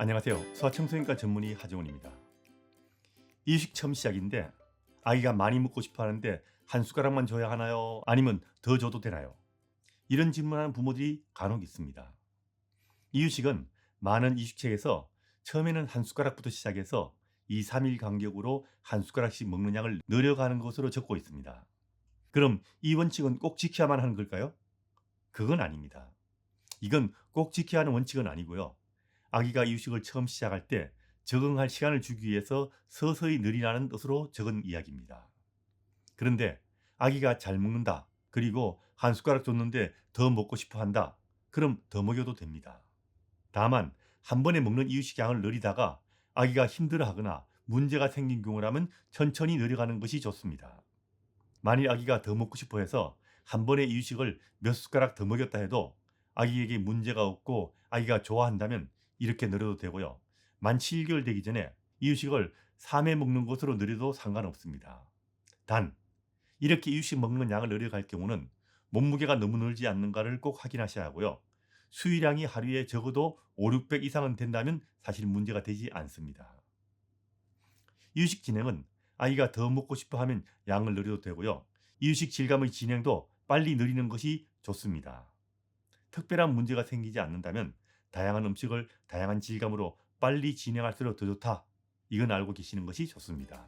안녕하세요. 소아청소년과 전문의 하정훈입니다. 이유식 처음 시작인데 아이가 많이 먹고 싶어 하는데 한 숟가락만 줘야 하나요? 아니면 더 줘도 되나요? 이런 질문하는 부모들이 간혹 있습니다. 이유식은 많은 이유식책에서 처음에는 한 숟가락부터 시작해서 2, 3일 간격으로 한 숟가락씩 먹는 양을 늘려가는 것으로 적고 있습니다. 그럼 이 원칙은 꼭 지켜야만 하는 걸까요? 그건 아닙니다. 이건 꼭 지켜야 하는 원칙은 아니고요. 아기가 이유식을 처음 시작할 때 적응할 시간을 주기 위해서 서서히 늘리라는 뜻으로 적은 이야기입니다. 그런데 아기가 잘 먹는다. 그리고 한 숟가락 줬는데 더 먹고 싶어 한다. 그럼 더 먹여도 됩니다. 다만 한 번에 먹는 이유식 양을 늘리다가 아기가 힘들어하거나 문제가 생긴 경우라면 천천히 늘려가는 것이 좋습니다. 만일 아기가 더 먹고 싶어 해서 한 번에 이유식을 몇 숟가락 더 먹였다 해도 아기에게 문제가 없고 아기가 좋아한다면 이렇게 늘려도 되고요. 만 7개월 되기 전에 이유식을 3회 먹는 것으로 늘려도 상관없습니다. 단 이렇게 이유식 먹는 양을 늘려갈 경우는 몸무게가 너무 늘지 않는가를 꼭 확인하셔야 하고요. 수유량이 하루에 적어도 5, 600 이상은 된다면 사실 문제가 되지 않습니다. 이유식 진행은 아이가 더 먹고 싶어 하면 양을 늘려도 되고요. 이유식 질감의 진행도 빨리 늘리는 것이 좋습니다. 특별한 문제가 생기지 않는다면 다양한 음식을 다양한 질감으로 빨리 진행할수록 더 좋다. 이건 알고 계시는 것이 좋습니다.